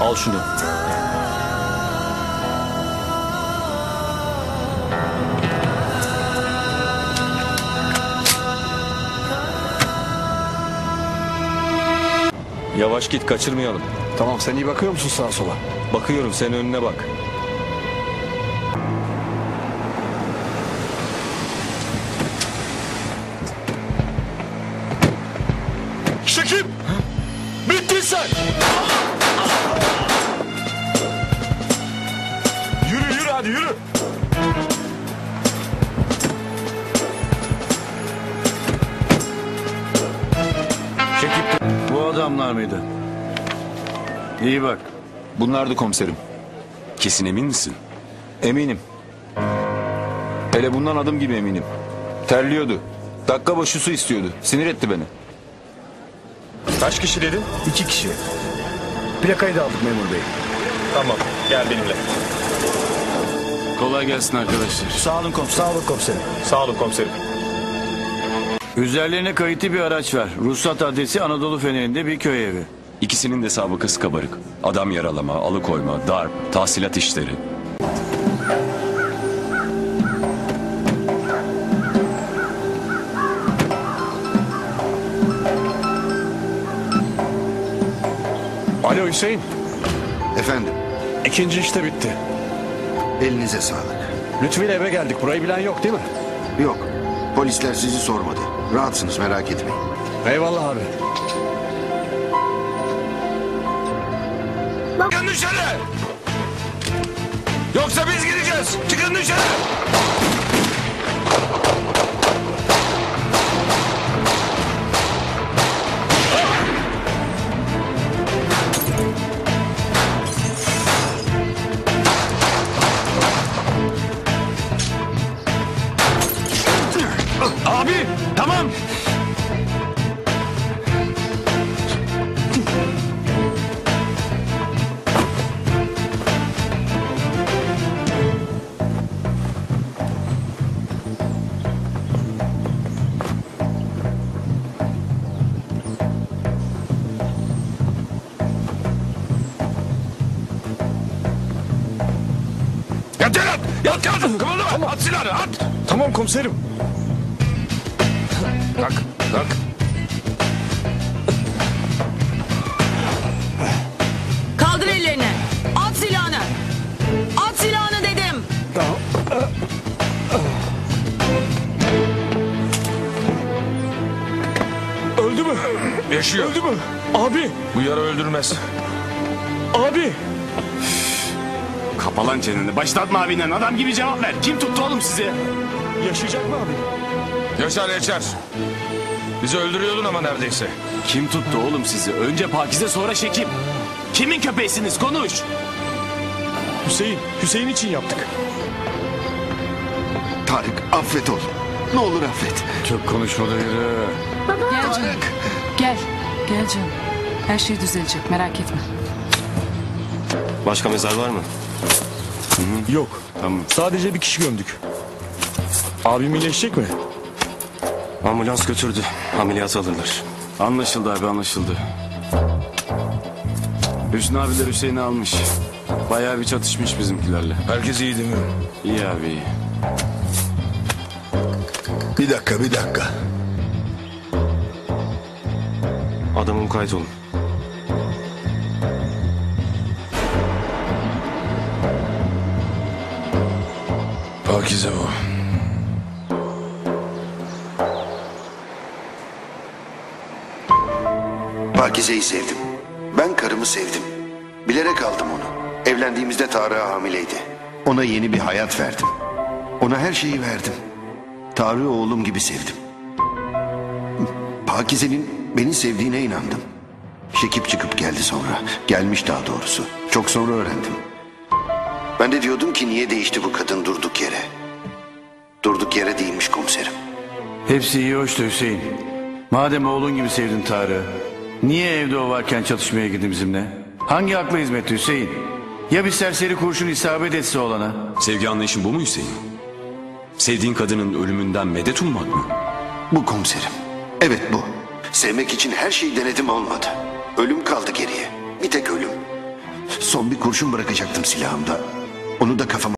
Al şunu. Yavaş git kaçırmayalım. Tamam sen iyi bakıyor musun sağa sola? Bakıyorum sen önüne bak. Şekip! Bittin sen! Hadi yürü. Çekip bu adamlar mıydı? İyi bak. Bunlardı komiserim. Kesin emin misin? Eminim. Hele bundan adım gibi eminim. Terliyordu. Dakika başı su istiyordu. Sinir etti beni. Kaç kişi dedin? İki kişi. Plakayı da aldık memur bey. Tamam gel benimle. Kolay gelsin arkadaşlar. Sağ olun komiserim. Sağ olun komiserim. Sağ olun komiserim. Üzerlerine kayıtlı bir araç var. Ruhsat adresi Anadolu Feneri'nde bir köy evi. İkisinin de sabıkası kabarık. Adam yaralama, alıkoyma, darp, tahsilat işleri. Alo Hüseyin. Efendim, İkinci işte bitti. Elinize sağlık. Lütfü ile eve geldik. Burayı bilen yok değil mi? Yok, polisler sizi sormadı. Rahatsınız merak etmeyin. Eyvallah abi. Çıkın dışarı! Yoksa biz gideceğiz. Çıkın dışarı! Yat yat! Yat yat! Kımıldama! At silahını at! Tamam komiserim. Kalk kalk. Kaldır ellerini. At silahını. At silahını dedim. Öldü mü? Yaşıyor. Öldü mü? Abi! Bu yara öldürmez. Abi! Kapa lan çeneni. Başlatma abinden. Adam gibi cevap ver. Kim tuttu oğlum sizi? Yaşayacak mı abi? Yaşar yaşar. Bizi öldürüyordun ama neredeyse. Kim tuttu oğlum sizi? Önce Pakize sonra Şekip. Kimin köpeğisiniz? Konuş. Hüseyin. Hüseyin için yaptık. Tarık, affet oğlum. Ne olur affet. Çok konuşma da yürü. Gel canım. Gel. Gel canım. Her şey düzelecek merak etme. Başka mezar var mı? Yok. Tamam. Sadece bir kişi gömdük. Abim iyileşecek mi? Ambulans götürdü. Ameliyat alırlar. Anlaşıldı abi anlaşıldı. Hüsnü abiler Hüseyin'i almış. Bayağı bir çatışmış bizimkilerle. Herkes iyi değil mi? İyi abi iyi. Bir dakika, bir dakika. Adamın kayıt olun. Pakize o. Pakize'yi sevdim. Ben karımı sevdim. Bilerek aldım onu. Evlendiğimizde Tarık'a hamileydi. Ona yeni bir hayat verdim. Ona her şeyi verdim. Tarık'ı oğlum gibi sevdim. Pakize'nin beni sevdiğine inandım. Şekip çıkıp geldi sonra. Gelmiş daha doğrusu. Çok sonra öğrendim. Ben de diyordum ki niye değişti bu kadın durduk yere. Durduk yere değilmiş komiserim. Hepsi iyi hoş da Hüseyin. Madem oğlun gibi sevdin Tarık'ı. Niye evde o varken çatışmaya girdin bizimle? Hangi akla hizmetti Hüseyin? Ya bir serseri kurşun isabet etse olana? Sevgi anlayışın bu mu Hüseyin? Sevdiğin kadının ölümünden medet ummak mı? Bu komiserim. Evet bu. Sevmek için her şeyi denedim olmadı. Ölüm kaldı geriye. Bir tek ölüm. Son bir kurşun bırakacaktım silahımda. Onu da kafama